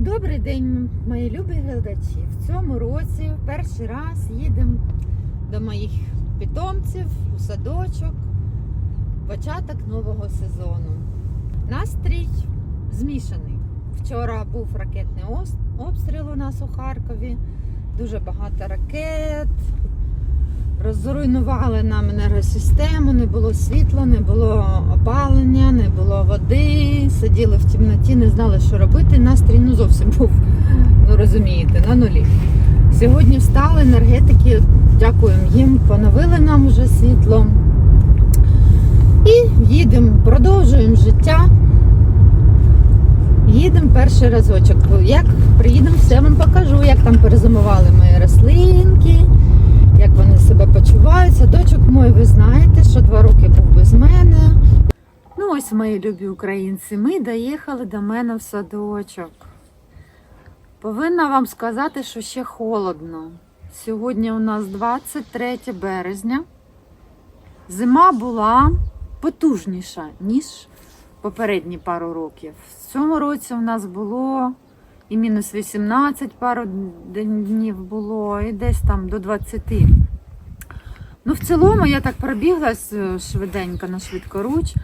Добрий день, мої любі глядачі. В цьому році перший раз їдемо до моїх питомців у садочок. Початок нового сезону. Настрій змішаний. Вчора був ракетний обстріл у нас у Харкові. Дуже багато ракет. Розруйнували нам енергосистему, не було світла, не було опалення, не було води. Сиділи в темноті, не знали, що робити. Настрій ну зовсім був, ну розумієте, на нулі. Сьогодні встали енергетики, дякуємо їм, поновили нам вже світло. І їдемо, продовжуємо життя. Їдемо перший разочок. Як приїдемо, все вам покажу, як там перезимували мої рослинки, як вони себе почувають. Садочок мой, ви знаєте, що два роки був без мене. Ну, ось мої любі українці, ми доїхали до мене в садочок. Повинна вам сказати, що ще холодно. Сьогодні у нас 23 березня. Зима була потужніша, ніж попередні пару років. В цьому році у нас було і мінус 18 пару днів було, і десь там до 20. Ну, в цілому я так пробіглась е, швиденько на швидкоруч.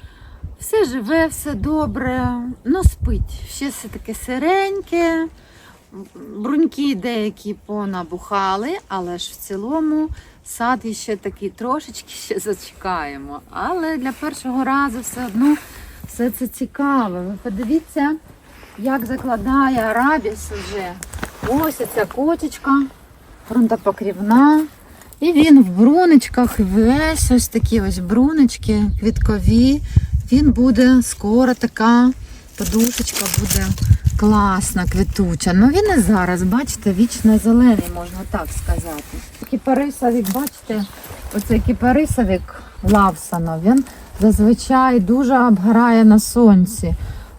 Все живе, все добре, ну спить. Ще все таке сиреньке. Бруньки деякі понабухали, але ж в цілому сад іще такий трошечки ще зачекаємо. Але для першого разу все одно все це цікаво. Ви подивіться, як закладає арабіс вже. Ось ця котечка, фронтопокрівна. І він в бруничках, весь ось такі ось брунички квіткові. Він буде скоро така подушечка буде класна, квітуча. Ну він і зараз, бачите, вічно зелений, можна так сказати. Кіпарисовик, бачите, оцей кіпарисовик Лавсана, він зазвичай дуже обгорає на сонці.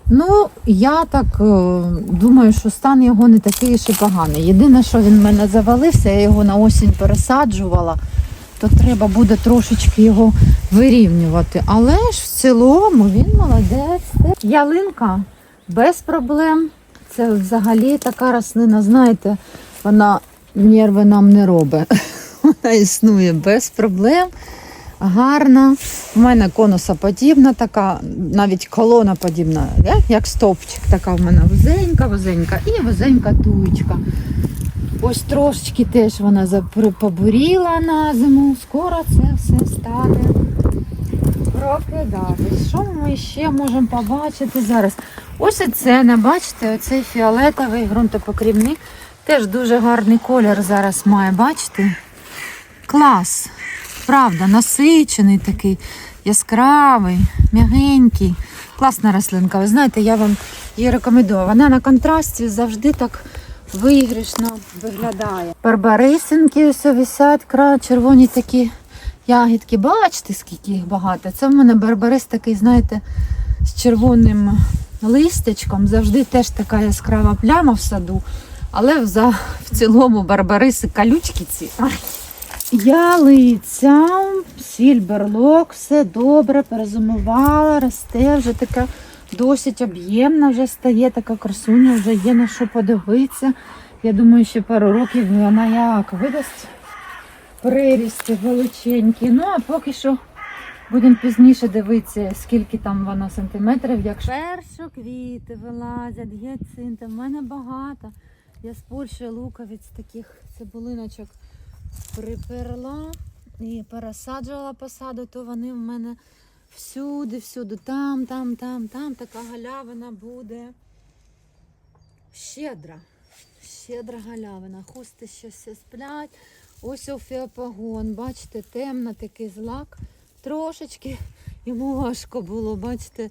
Ну, я так е, думаю, що стан його не такий ще поганий. Єдине, що він в мене завалився, я його на осінь пересаджувала, то треба буде трошечки його вирівнювати. Але ж в цілому він молодець. Ялинка без проблем. Це взагалі така рослина, знаєте, вона нерви нам не робить. Вона існує без проблем. Гарна. У мене конусоподібна така, навіть колона подібна, е, як стовпчик. Така в мене вузенька, вузенька і вузенька туєчка. Ось трошечки теж вона побуріла на зиму. Скоро це все стане прокидатись. Що ми ще можемо побачити зараз? Ось це, не бачите, оцей фіолетовий ґрунтопокрівник. Теж дуже гарний колір зараз має, бачите? Клас. Правда, насичений такий, яскравий, м'ягенький. Класна рослинка. Ви знаєте, я вам її рекомендую. Вона на контрасті завжди так вигрішно виглядає. Барбарисинки ось висять, кра, червоні такі ягідки. Бачите, скільки їх багато. Це в мене барбарис такий, знаєте, з червоним листячком. Завжди теж така яскрава пляма в саду. Але в цілому барбариси колючки ці. Ялиця, сільберлок, все добре, перезимувала, росте, вже така досить об'ємна вже стає, така красуня, вже є на що подивитися. Я думаю, ще пару років вона як видасть прирісти величенькі. Ну, а поки що будемо пізніше дивитися, скільки там вона сантиметрів. Якщо першоквіти вилазять, гіацинти, в мене багато. Я з Польщі луковиць таких цибулиночок приперла і пересаджувала посаду, то вони в мене всюди, всюди, там, там, там, там така галявина буде. Щедра. Щедра галявина. Хусти ще все сплять. Ось офіопагон, бачите, темно такий злак. Трошечки йому важко було, бачите,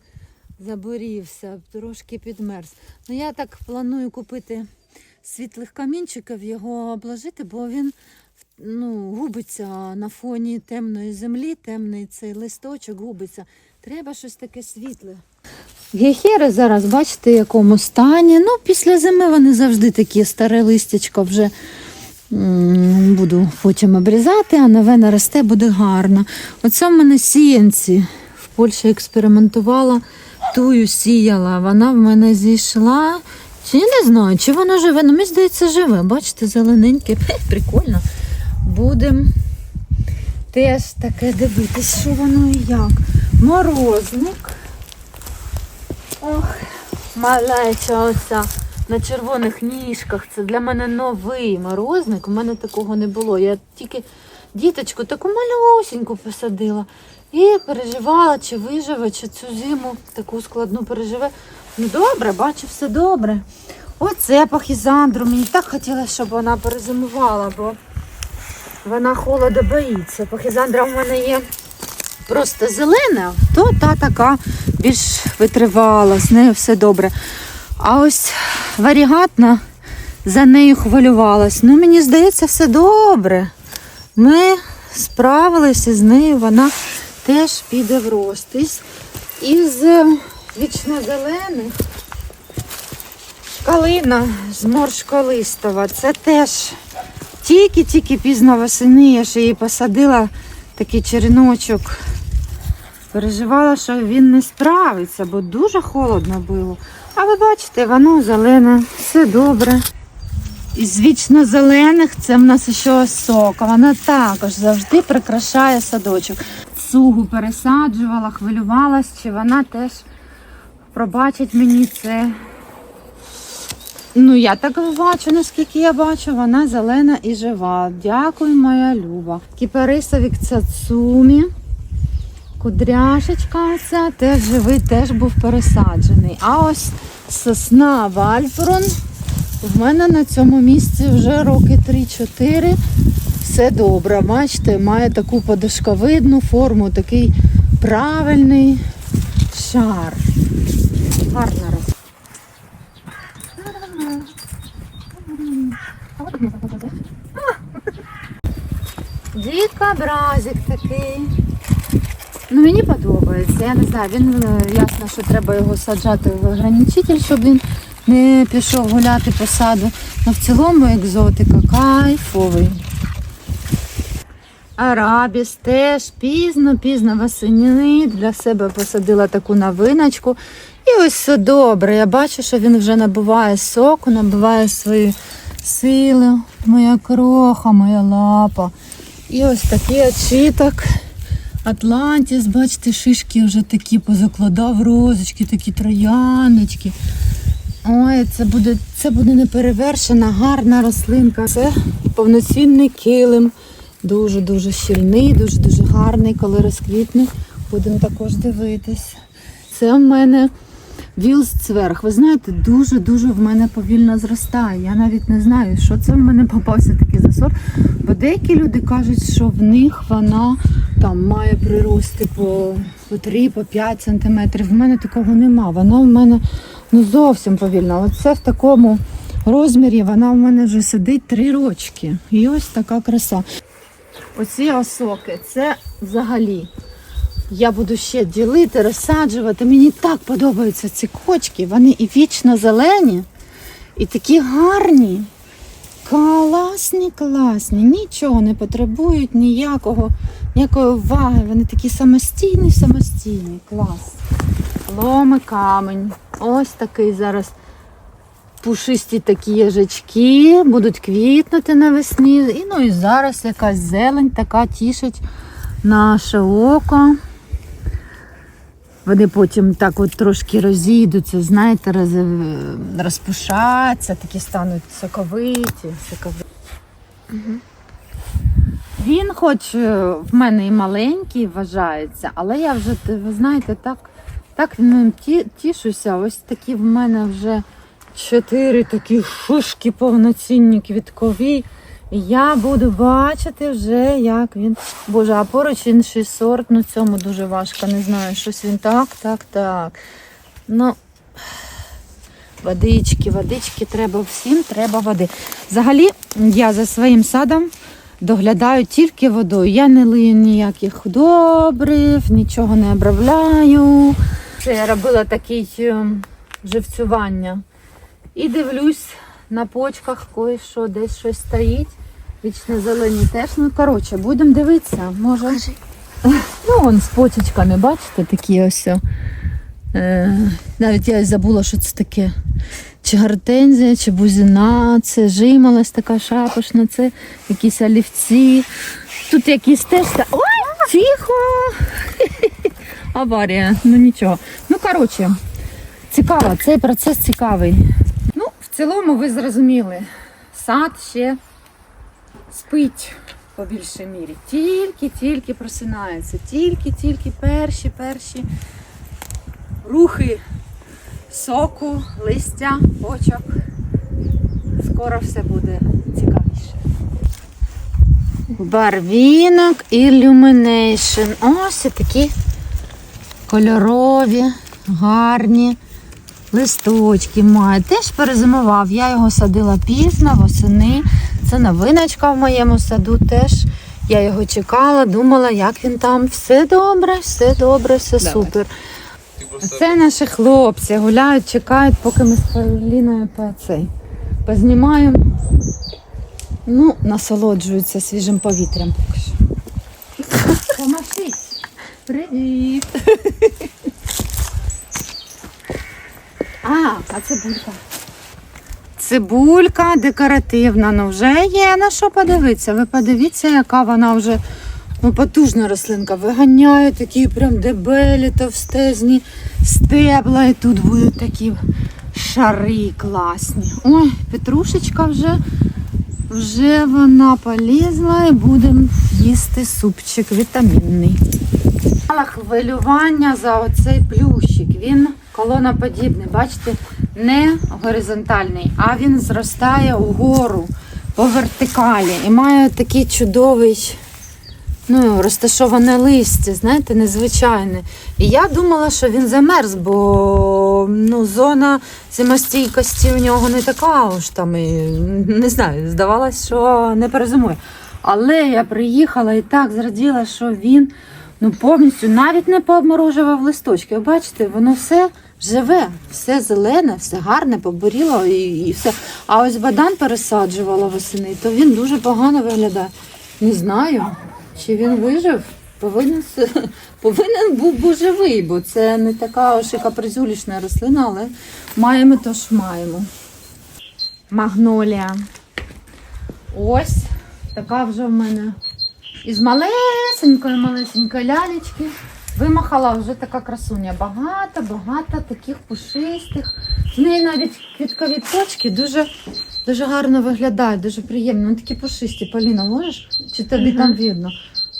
заборівся, трошки підмерз. Ну я так планую купити світлих камінчиків, його обложити, бо він ну, губиться на фоні темної землі, темний цей листочок губиться. Треба щось таке світле. Гехери зараз, бачите, в якому стані. Ну, після зими вони завжди такі старе листячко вже буду потім обрізати, а нове наросте буде гарно. Оце в мене сіянці. В Польщі експериментувала, тую сіяла. Вона в мене зійшла Чи я не знаю, чи воно живе. Ну, мені здається, живе. Бачите, зелененьке. Прикольно. Будемо теж таке дивитись, що воно і як. Морозник. Ох, малеча оця на червоних ніжках. Це для мене новий морозник. У мене такого не було. Я тільки діточку таку малюсеньку посадила. І переживала, чи виживе, чи цю зиму таку складну переживе. Ну добре, бачу, все добре. Оце пахізандру. Мені так хотілося, щоб вона перезимувала, бо вона холоду боїться. Пахізандра в мене є просто зелена, то та така більш витривала, з нею все добре. А ось варігатна за нею хвилювалась. Ну, мені здається, все добре. Ми справилися з нею, вона теж піде в рост. Із, із е, вічнозелених калина зморшколистова. Це теж тільки-тільки пізно восени, я ж її посадила, такий череночок. Переживала, що він не справиться, бо дуже холодно було. А ви бачите, воно зелене, все добре. Із вічно зелених це в нас ще осока. Вона також завжди прикрашає садочок. Цугу пересаджувала, хвилювалась, чи вона теж пробачить мені це. Ну, я так бачу, наскільки я бачу, вона зелена і жива. Дякую, моя Люба. Кіперисовік цацумі. Кудряшечка оця теж живий, теж був пересаджений. А ось сосна Вальфрон. В мене на цьому місці вже роки 3-4. Все добре. Бачите, має таку подушковидну форму, такий правильний шар. Гарна рослина. Дікобразик такий. Ну мені подобається. Я не знаю, він е, ясно, що треба його саджати в ограничитель, щоб він не пішов гуляти по саду. Ну в цілому екзотика кайфовий. Арабіс теж пізно-пізно восени для себе посадила таку новиночку. І ось все добре. Я бачу, що він вже набуває соку, набуває свої сили. Моя кроха, моя лапа. І ось такий очіток. Атлантіс, бачите, шишки вже такі позакладав розочки, такі трояночки. Ой, це буде, це буде неперевершена, гарна рослинка. Це повноцінний килим. Дуже-дуже щільний, дуже-дуже гарний, коли розквітне. Будемо також дивитись. Це в мене вілс цверг. Ви знаєте, дуже-дуже в мене повільно зростає. Я навіть не знаю, що це в мене попався такий засор. Бо деякі люди кажуть, що в них вона там має прирости по, по 3, по 5 сантиметрів. В мене такого нема. Вона в мене ну, зовсім повільна. Оце в такому розмірі вона в мене вже сидить 3 рочки. І ось така краса. Оці осоки, це взагалі. Я буду ще ділити, розсаджувати. Мені так подобаються ці кочки. Вони і вічно зелені, і такі гарні. Класні, класні. Нічого не потребують, ніякого, ніякої уваги. Вони такі самостійні, самостійні. Клас. Ломи камень. Ось такий зараз пушисті такі їжачки, будуть квітнути навесні. І ну і зараз якась зелень така тішить наше око. Вони потім так от трошки розійдуться, знаєте, роз, розпушаться, такі стануть соковиті. соковиті. Він хоч е, в мене і маленький вважається, але я вже, ви знаєте, так, так ним ті- тішуся. Ось такі в мене вже чотири такі шишки повноцінні квіткові. Я буду бачити вже, як він. Боже, а поруч інший сорт, ну цьому дуже важко. Не знаю, щось він так, так, так. Ну, водички, водички треба всім, треба води. Взагалі, я за своїм садом доглядаю тільки водою. Я не лию ніяких добрив, нічого не обробляю. Це я робила такий е, живцювання. І дивлюсь на почках кое-що, десь щось стоїть. Вічно зелені теж. Ну, коротше, будемо дивитися. Може. Ну, он з почечками, бачите, такі ось. Е, навіть я забула, що це таке. чи гортензія, чи бузина, це жимолость така шапошна, це якісь олівці. Тут якісь теж. Ой, тихо! Аварія, ну нічого. Ну, коротше, цікаво, цей процес цікавий. Цілому ви зрозуміли, сад ще спить по більшій мірі. Тільки-тільки просинається, тільки-тільки перші перші рухи соку, листя, почок. Скоро все буде цікавіше. Барвінок Illumination. Ось такі кольорові, гарні листочки має. Теж перезимував. Я його садила пізно, восени. Це новиночка в моєму саду теж. Я його чекала, думала, як він там. Все добре, все добре, все Давай. супер. Це наші хлопці гуляють, чекають, поки ми з Павліною по цей познімаємо. Ну, насолоджуються свіжим повітрям поки що. Помашіть. Привіт. А, а цибулька. Цибулька декоративна, ну вже є на що подивитися. Ви подивіться, яка вона вже ну, потужна рослинка. Виганяє такі прям дебелі, товстезні стебла, і тут будуть такі шари класні. Ой, петрушечка вже, вже вона полізла і будемо їсти супчик вітамінний. Хвилювання за оцей плющик. Він колоноподібний, бачите, не горизонтальний, а він зростає угору по вертикалі і має такий чудовий ну, розташоване листя, знаєте, незвичайне. І я думала, що він замерз, бо ну, зона зимостійкості у нього не така уж там, і, не знаю, здавалось, що не перезимує. Але я приїхала і так зраділа, що він ну, повністю навіть не пообморожував листочки. Ви бачите, воно все живе, все зелене, все гарне, побуріло і, і все. А ось бадан пересаджувала восени, то він дуже погано виглядає. Не знаю, чи він вижив. Повинен, повинен був би живий, бо це не така ось капризюлічна рослина, але маємо то ж маємо. Магнолія. Ось така вже в мене із малесенької малесенької лялечки вимахала вже така красуня. Багато, багато таких пушистих. В неї навіть квіткові точки дуже, дуже гарно виглядають, дуже приємно. Вони такі пушисті. Поліна, можеш? Чи тобі там видно?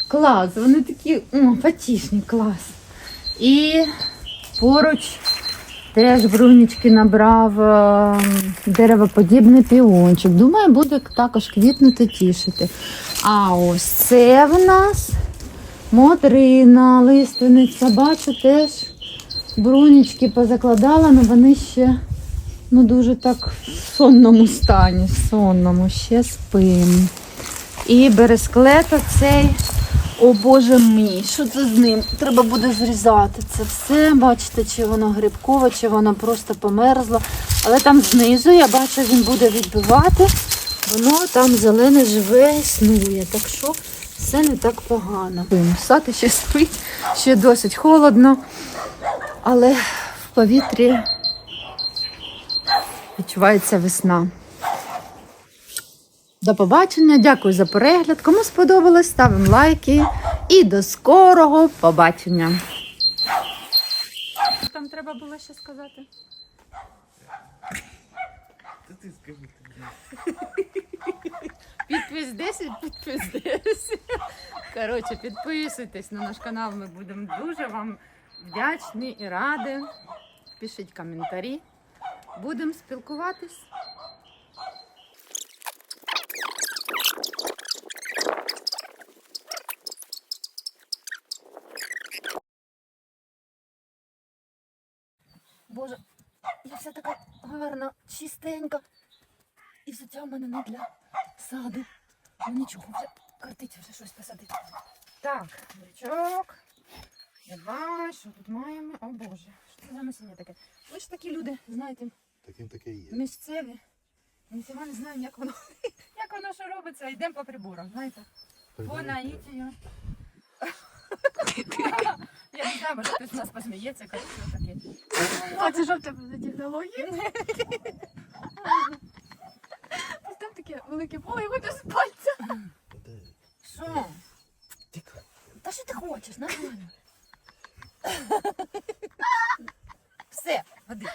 Клас, вони такі о, потішні, клас. І поруч теж брунічки набрав е, деревоподібний піончик. Думаю, буде також квітнути, тішити. А ось це в нас модрина, лиственниця. Бачу, теж брунічки позакладала, але вони ще ну, дуже так в сонному стані, в сонному, ще спим. І бересклет оцей. О Боже мій, що це з ним? Треба буде зрізати це все. Бачите, чи воно грибкове, чи воно просто померзло. Але там знизу, я бачу, він буде відбивати. Воно там зелене живе, існує. Так що все не так погано. Сад ще спить, ще досить холодно, але в повітрі відчувається весна. До побачення, дякую за перегляд. Кому сподобалось, ставимо лайки і до скорого побачення. Там треба було ще сказати. Та ти скажи. Підпис 10, підпис 10. Коротше, підписуйтесь на наш канал. Ми будемо дуже вам вдячні і раді. Пишіть коментарі. Будемо спілкуватись. Боже, я вся така гарна, чистенька. І взуття в мене не для саду. Ну нічого, вже картить вже щось посадити. Так, бичок. Давай, що тут маємо? О Боже, що це за насіння таке? Ви ж такі люди, знаєте, Таким таке і є. місцеві. Ніфіга не знаємо, як воно, як воно що робиться. Йдемо по приборах, знаєте. По наїтію. Я не знаю, може хтось з нас посміється, що таке. А це ж в тебе за технології? Таке велике поле я хочу з пальця. Що? Та що ти хочеш? Нормально. Все, води.